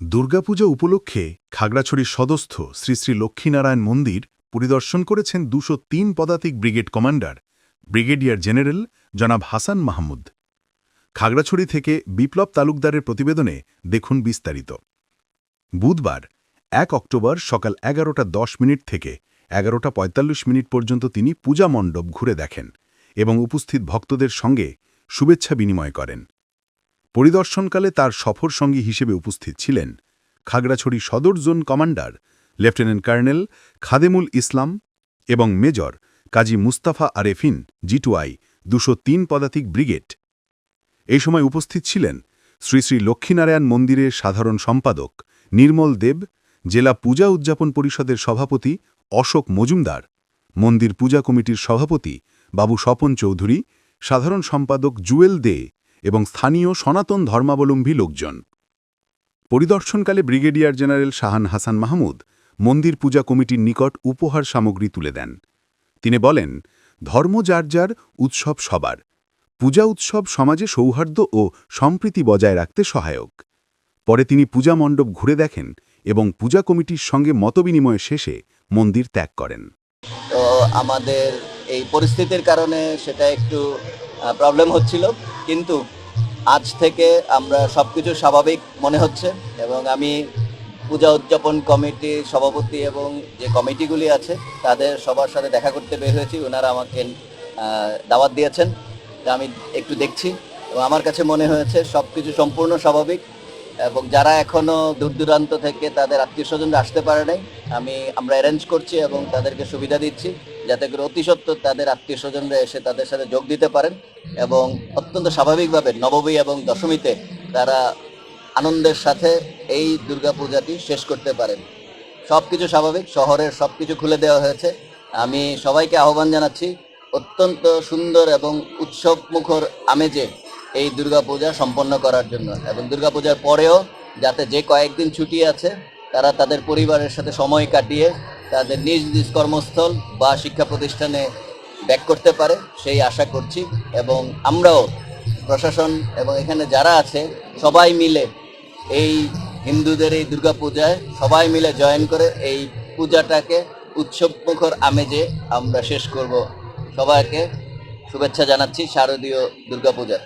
দুর্গাপূজা উপলক্ষে খাগড়াছড়ির সদস্থ শ্রী শ্রী লক্ষ্মীনারায়ণ মন্দির পরিদর্শন করেছেন দুশো তিন পদাতিক ব্রিগেড কমান্ডার, ব্রিগেডিয়ার জেনারেল জনাব হাসান মাহমুদ। খাগড়াছড়ি থেকে বিপ্লব তালুকদারের প্রতিবেদনে দেখুন বিস্তারিত। বুধবার, এক অক্টোবর সকাল এগারোটা দশ মিনিট থেকে এগারোটা পঁয়তাল্লিশ মিনিট পর্যন্ত তিনি পূজা মণ্ডপ ঘুরে দেখেন এবং উপস্থিত ভক্তদের সঙ্গে শুভেচ্ছা বিনিময় করেন। পরিদর্শনকালে তার সফর সঙ্গী হিসেবে উপস্থিত ছিলেন খাগড়াছড়ি সদর zone commander, lieutenant colonel Khademul Islam এবং major Kazi Mustafa Arefin G two I দুশো তিন পদাতিক ব্রিগেড। এই সময় উপস্থিত ছিলেন শ্রী শ্রী লক্ষ্মীনারায়ণ মন্দিরের সাধারণ সম্পাদক নির্মল দেব, জেলা পূজা উদযাপন পরিষদের সভাপতি অশোক মজুমদার, মন্দির পূজা কমিটির সভাপতি বাবু স্বপন চৌধুরী, সাধারণ সম্পাদক জুয়েল দে এবং স্থানীয় সনাতন ধর্মাবলম্বী লোকজন। পরিদর্শনকালে ব্রিগেডিয়ার জেনারেল শাহান হাসান মাহমুদ মন্দির পূজা কমিটির নিকট উপহার সামগ্রী তুলে দেন। তিনি বলেন, ধর্ম যার যার, উৎসব সবার। পূজা উৎসব সমাজে সৌহার্দ্য ও সম্প্রীতি বজায় রাখতে সহায়ক। পরে তিনি পূজা মণ্ডপ ঘুরে দেখেন এবং পূজা কমিটির সঙ্গে মতবিনিময় শেষে মন্দির ত্যাগ করেন। তো আমাদের এই পরিস্থিতির কারণে সেটা একটু প্রবলেম হচ্ছিল। কিন্তু আজ থেকে আমরা সব কিছু স্বাভাবিক মনে হচ্ছে এবং আমি পূজা উদযাপন কমিটির সভাপতি এবং যে কমিটিগুলি আছে, তাদের সবার সাথে দেখা করতে বের হয়েছি। ওনারা আমাকে দাওয়াত দিয়েছেন। আমি একটু দেখছি। এবং আমার কাছে মনে হয়েছে সব কিছু সম্পূর্ণ স্বাভাবিক এবং যারা এখনও দূর দূরান্ত থেকে তাদের আত্মীয় স্বজনরা আসতে পারে নাই, আমি, আমরা অ্যারেঞ্জ করছি এবং তাদেরকে সুবিধা দিচ্ছি। যাতে করে অতি সত্বর তাদের আত্মীয় স্বজনরা এসে তাদের সাথে যোগ দিতে পারেন এবং অত্যন্ত স্বাভাবিকভাবে নবমী এবং দশমীতে তারা আনন্দের সাথে এই দুর্গাপূজাটি শেষ করতে পারেন। সব কিছু স্বাভাবিক, শহরের সব কিছু খুলে দেওয়া হয়েছে। আমি সবাইকে আহ্বান জানাচ্ছি, অত্যন্ত সুন্দর এবং উৎসব মুখর আমেজে এই দুর্গাপূজা সম্পন্ন করার জন্য এবং দুর্গাপূজার পরেও যাতে যে কয়েকদিন ছুটি আছে, তারা তাদের পরিবারের সাথে সময় কাটিয়ে তাদের নিজ নিজ কর্মস্থল বা শিক্ষা প্রতিষ্ঠানে ব্যাক করতে পারে, সেই আশা করছি। এবং আমরাও প্রশাসন এবং এখানে যারা আছে, সবাই মিলে এই হিন্দুদের এই দুর্গাপূজায় সবাই মিলে জয়েন করে এই পূজাটাকে উৎসব মুখর আমেজে আমরা শেষ করব। সবাইকে শুভেচ্ছা জানাচ্ছি শারদীয় দুর্গাপূজার